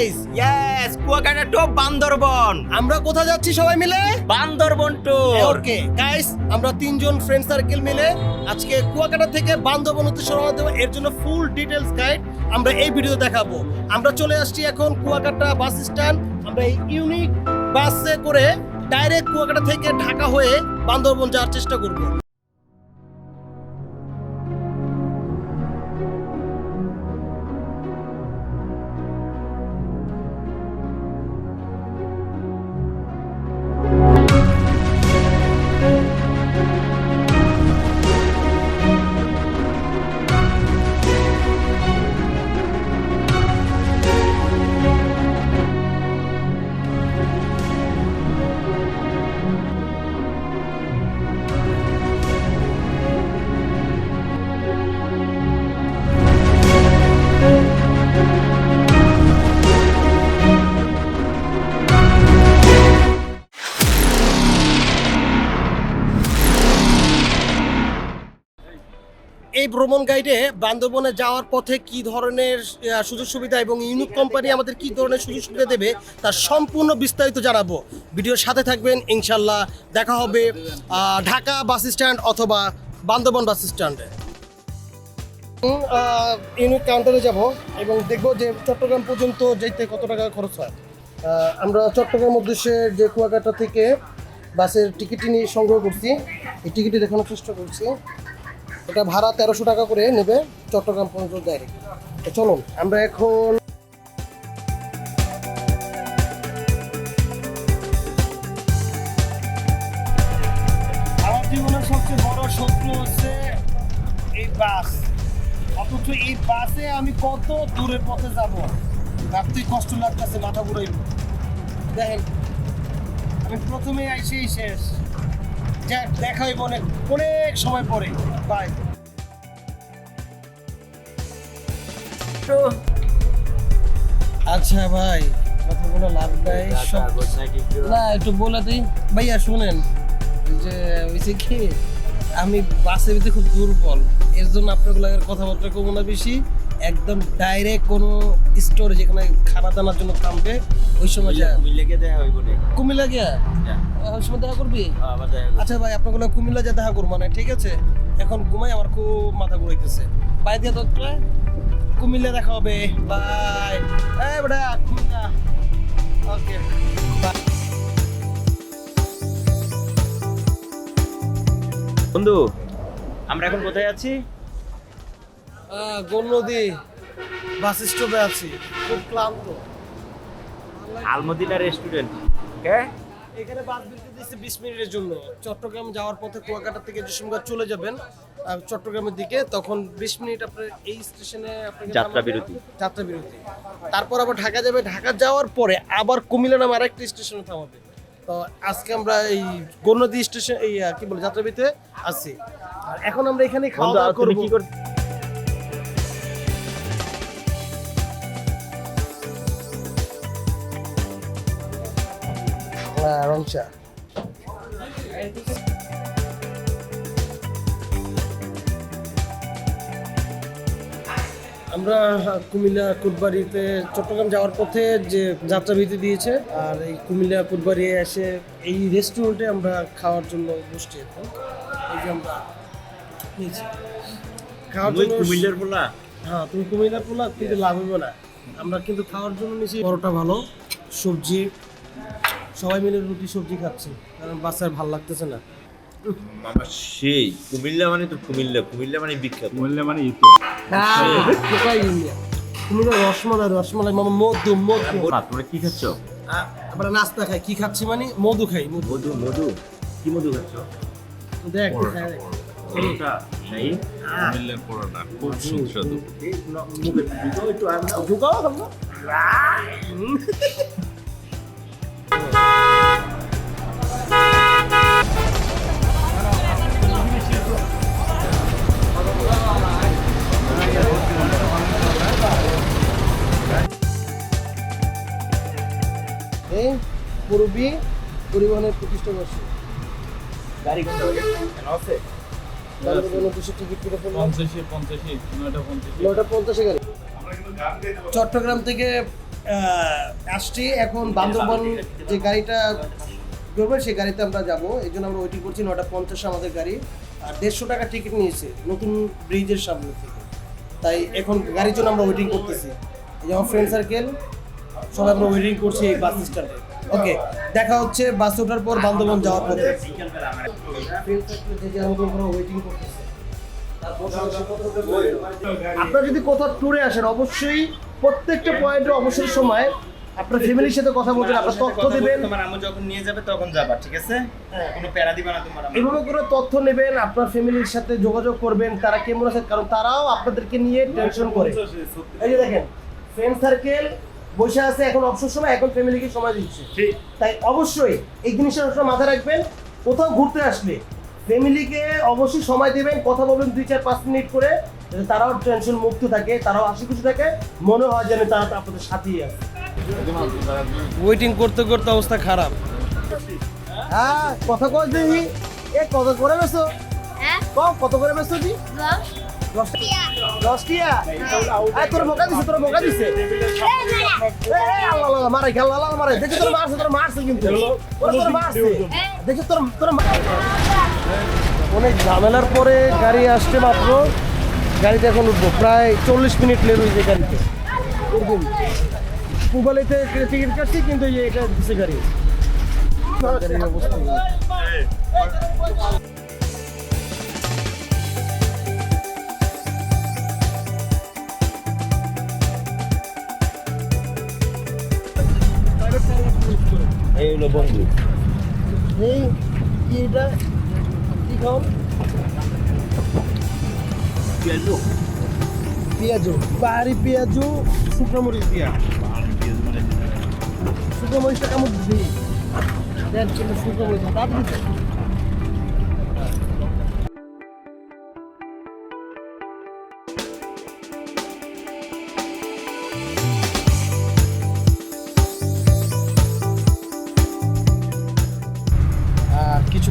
Guys yes Kuakata to Bandarban. আমরা কোথায় যাচ্ছি সবাই মিলে? বান্দরবন টু। ওকে। গাইস আমরা তিনজন ফ্রেন্ড সার্কেল মিলে আজকে কুয়াকাটা থেকে বান্দরবন উদ্দেশ্যে রওনা দেবো। এর জন্য ফুল ডিটেলস গাইড আমরা এই ভিডিও দেখাবো। আমরা চলে আসছি এখন কুয়াকাটা বাস স্ট্যান্ড। আমরা এই ইউনিক বাসে করে ডাইরেক্ট কুয়াকাটা থেকে ঢাকা হয়ে বান্দরবন যাওয়ার চেষ্টা করব। ভ্রমণ গাইডে বান্দরবনে যাওয়ার পথে কি ধরনের সুযোগ সুবিধা এবং ইউনিক কোম্পানি আমাদের কি ধরনের সুযোগ সুবিধা দেবে তার সম্পূর্ণ বিস্তারিত জানাব। ভিডিওর সাথে থাকবেন ইনশাল্লাহ দেখা হবে ঢাকা বাস স্ট্যান্ড অথবা বান্দরবন বাস স্ট্যান্ডে। ইউনিক কাউন্টারে যাব এবং দেখব যে চট্টগ্রাম পর্যন্ত যেতে কত টাকা খরচ হয়। আমরা চট্টগ্রাম উদ্দেশ্যে যে কুয়াকাটা থেকে বাসের টিকিটটি নিয়ে সংগ্রহ করছি। এই টিকিটটি দেখানোর চেষ্টা করছি। এটা ভাড়া তেরোশো টাকা করে নেবে চট্টগ্রাম পর্যন্ত ডাইরেক্ট চলুন, আমরা এখন জীবনের সবচেয়ে বড় শত্রু হচ্ছে এই বাস। অথচ এই বাসে আমি কত দূরের পথে কষ্ট লাগতেছে আমি প্রথমে শেষ। অনেক অনেক সময় পরে। বাই আচ্ছা ভাই কথা কোনো লাভ নাই সব না একটু বলে দিই। ভাইয়া শুনেন যে হয়েছে কি আমি বাসের ভিতরে খুব দুর্বল এর জন্য আপনার কথাবার্তা কমো না বেশি। একদম ডাইরেক্ট কোনো স্টোরে যেখানে খানা দানার জন্য থামবে ওই সময় যা মিলেকে দেয়া হইব নে কুমিল্লা গিয়া? ওই সময় দেখা করবি? দেখা হইব। আচ্ছা ভাই আপনাগুলো কুমিল্লা যা দেখা করব না ঠিক আছে? এখন ঘুমাই আমার খুব মাথা ঘুরাইতেছে। বাই দিয়ে তো কুমিল্লা দেখা হবে। বাই। এই বেটা কুমিল্লা। ওকে বন্ধু আমরা এখন কোথায় আছি? গোল নদী। বাস স্টপে আছি। খুব ক্লান্ত। আলমদিনা রেস্টুরেন্ট ওকে এখানে বাস বিরতি দিচ্ছে বিশ মিনিটের জন্য। চট্টগ্রাম যাওয়ার পথে কুয়াকাটা থেকে যে সময় চলে যাবেন চট্টগ্রামের দিকে। তখন বিশ মিনিট আপনার এই স্টেশনে আপনাকে যাত্রা বিরতি। যাত্রা বিরতি। তারপর আবার ঢাকা যাবে। ঢাকা যাওয়ার পরে আবার কুমিল্লা নামে আরেকটা স্টেশনে থামাবে। তো আজকে আমরা এই গণনদী স্টেশন এই কি বলে যাত্রা বিরতিতে আছি। আর এখন আমরা এখানে খাওয়া দাওয়া করব। হ্যাঁ রং চা। আমরা কুমিল্লা কুটবাড়িতে চট্টগ্রাম যাওয়ার পথে যে যাত্রা বিধি দিয়েছে আর এই কুমিল্লা কুটবাড়ি এসে এই রেস্টুরেন্টে আমরা খাওয়ার জন্য বসছি এখন। এই যে আমরা নিয়েছি। খাওয়ার জন্য কুমিল্লার বলা হ্যাঁ তুমি কুমিল্লার পোলা কিন্তু লাভ হবে না। আমরা কিন্তু খাওয়ার জন্য নিয়েছি পরোটা ভালো সবজি সবাই মিলে রুটি সবজি খাচ্ছি কারণ বাচ্চার ভালো লাগতেছে না। মামা সেই কুমিল্লা মানে তো কুমিল্লা কুমিল্লা মানে বিখ্যাত। বললে মানে ইতো কোথায় ইন্ডিয়া। কুমিল্লার রসমালাই রসমালাই মানে মধু মধু। তোমরা কি খাচ্ছ? আমরা নাস্তা খাই কি খাচ্ছি মানে? মধু খাই মধু। মধু মধু? কি মধু খাচ্ছ? দেখ পরোটা নাই কুমিল্লার পরোটা খুব সুস্বাদু। মুখে ঢুকাও একটু ঢুকাও পূর্বী পরিবহনের প্রতিষ্ঠা বর্ষ গাড়ি কোনটা আছে? গাড়ি। চট্টগ্রাম থেকে আসছি এখন বান্দরবন যে গাড়িটা করবে সেই গাড়িতে আমরা যাব। এই জন্য আমরা ওয়েটিং করছি নটা পঞ্চাশে আমাদের গাড়ি। আর দেড়শো টাকা টিকিট নিয়েছে নতুন ব্রিজের সামনে থেকে। তাই এখন গাড়ির জন্য আমরা ওয়েটিং করতেছি। এই যে আমার ফ্রেন্ড সার্কেল সবাই আমরা ওয়েটিং করছি এই বাস স্ট্যান্ডে ওকে দেখা হচ্ছে বাস ওঠার পর বান্দরবন যাওয়ার পথে। আপনারা যদি কোথাও ট্যুরে আসেন অবশ্যই প্রত্যেকটা পয়েন্টে অবসর সময় আপনার ফ্যামিলির সাথে কথা বলবেন আপনার তথ্য দেবেন তোমার আম্মু যখন নিয়ে যাবে তখন যাবা ঠিক আছে হ্যাঁ। কোনো প্যারা দিবা না তোমার আম্মু এভাবে করে তথ্য নেবেন আপনার ফ্যামিলির সাথে যোগাযোগ করবেন তারা কেমন আছে কারণ তারাও আপনাদেরকে নিয়ে টেনশন করে এই যে দেখেন ফ্রেন্ড সার্কেল বসে আছে এখন অবসর সময় এখন ফ্যামিলিকে সময় দিচ্ছে। তাই অবশ্যই এই জিনিসটা সবসময় মাথায় রাখবেন কোথাও ঘুরতে আসলে ফ্যামিলিকে অবশ্যই সময় দেবেন কথা বলবেন দুই চার পাঁচ মিনিট করে যাতে তারাও টেনশন মুক্ত থাকে তারাও হাসি খুশি থাকে মনে হয় যেন তারা আপনাদের সাথেই আছে। ওয়েটিং করতে করতে অবস্থা খারাপ। হ্যাঁ কথা কয় দেখি। এ কত করে বেছো হ্যাঁ। কত করে বেছো দি দশ। দশ দশ টিয়া? আয় তোর বোকা দিছে তোর বোকা দিছে। অনেক ঝামেলার পরে গাড়ি আসছে মাত্র গাড়িতে এখন উঠবো প্রায় চল্লিশ মিনিট লেট হয়েছে গাড়িতে পুবালিতে টিকিট কাটছি কিন্তু এটা দিছে গাড়ি অবস্থা এই হলো বন্ধু। এই কি এটা কি খাও? পেঁয়াজু। পেঁয়াজু। পাহাড়ি পেঁয়াজু শুকনো মরিচ দিয়া। শুকনো মরিচটা কেমন দিবি? শুকনো মরিচ তাড়াতাড়ি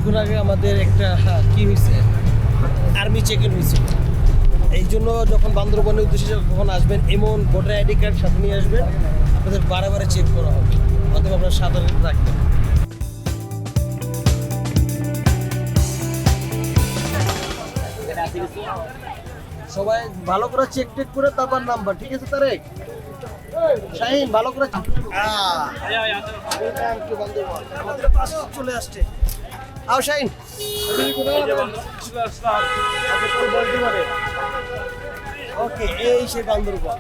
কিছুক্ষণ আগে আমাদের একটা কি হয়েছে আর্মি চেক ইন হয়েছিল এই জন্য যখন বান্দরবনের উদ্দেশ্যে যখন আসবেন, এমন ভোটার আইডি কার্ড সাথে নিয়ে আসবেন, আপনাদের বারে বারে চেক করা হবে, অথবা আপনার সাধারণ রাখবেন। সবাই ভালো করে চেক টেক করে তারপর নাম্বার, ঠিক আছে তারেক? শাহিন, ভালো করে চলে আসছে। আও শাইন ওকে এই সে বান্দরবান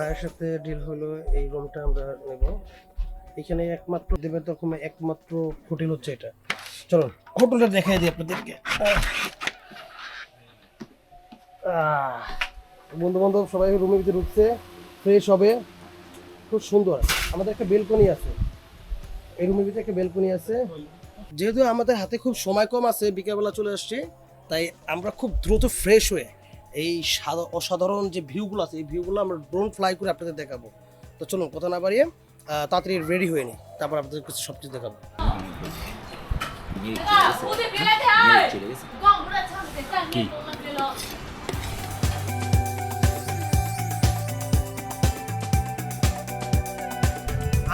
ভাইয়ের সাথে ডিল হলো, এই রুমটা আমরা নেব। এখানে একমাত্র দেবে তখন একমাত্র হোটেল হচ্ছে এটা। চলো হোটেলটা দেখাই দিই আপনাদেরকে। বন্ধু বান্ধব সবাই রুমের ভিতরে ঢুকছে ফ্রেশ হবে। খুব সুন্দর আমাদের একটা বেলকনি আছে। এই রুমের ভিতরে একটা বেলকনি আছে। যেহেতু আমাদের হাতে খুব সময় কম আছে, বিকেলবেলা চলে আসছি, তাই আমরা খুব দ্রুত ফ্রেশ হয়ে এই অসাধারণ যে ভিউগুলো আছে, এই ভিউগুলো আমরা ড্রোন ফ্লাই করে আপনাদের দেখাবো। তো চলুন, কথা না বাড়িয়ে তাড়াতাড়ি রেডি হয়ে নিই তারপর আপনাদের কাছে সব কিছু দেখাবো।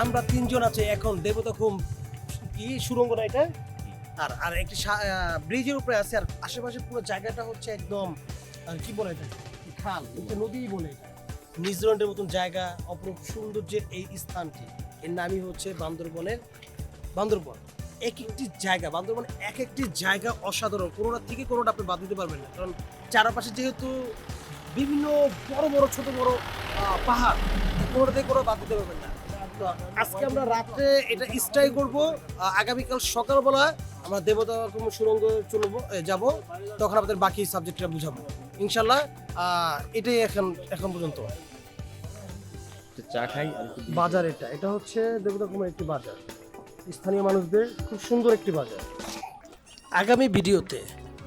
আমরা তিনজন আছে এখন, দেবতা খুব কি সুরঙ্গ না এটা? আর আর একটি ব্রিজের উপরে আছে, আর আশেপাশে পুরো জায়গাটা হচ্ছে একদম কি বলে এটা? খাল। নদী বলে এটা। নিউজিল্যান্ডের মতন জায়গা অপরূপ সৌন্দর্যের এই স্থানটি। এর নামই হচ্ছে বান্দরবনের বান্দরবন। এক একটি জায়গা বান্দরবন এক একটি জায়গা অসাধারণ। কোনোটা থেকে কোনোটা আপনি বাদ দিতে পারবেন না। কারণ চারপাশে যেহেতু বিভিন্ন বড় বড় ছোট বড় পাহাড় কোনোটা থেকে কোনো বাদ দিতে পারবেন না। আজকে আমরা রাত্রে এটা স্টাই করব। আগামীকাল সকালবেলা আমরা দেবতা সুরঙ্গ চলব যাব। তখন আমাদের বাকি সাবজেক্টটা বুঝাবো। ইনশাল্লাহ এটাই এখন এখন পর্যন্ত। চা খাই বাজার এটা। এটা হচ্ছে দেবতা কুমার একটি বাজার। স্থানীয় মানুষদের খুব সুন্দর একটি বাজার। আগামী ভিডিওতে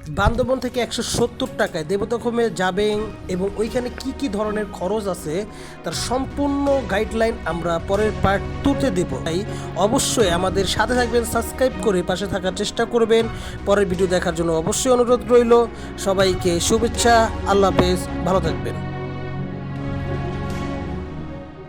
বান্দরবন থেকে একশো সত্তর টাকায় দেবতাখমে যাবেন এবং ওইখানে কি কি ধরনের খরচ আছে তার সম্পূর্ণ গাইডলাইন আমরা পরের পার্ট টুতে দেব। তাই অবশ্যই আমাদের সাথে থাকবেন সাবস্ক্রাইব করে পাশে থাকার চেষ্টা করবেন। পরের ভিডিও দেখার জন্য অবশ্যই অনুরোধ রইল। সবাইকে শুভেচ্ছা, আল্লাহ হাফেজ, ভালো থাকবেন।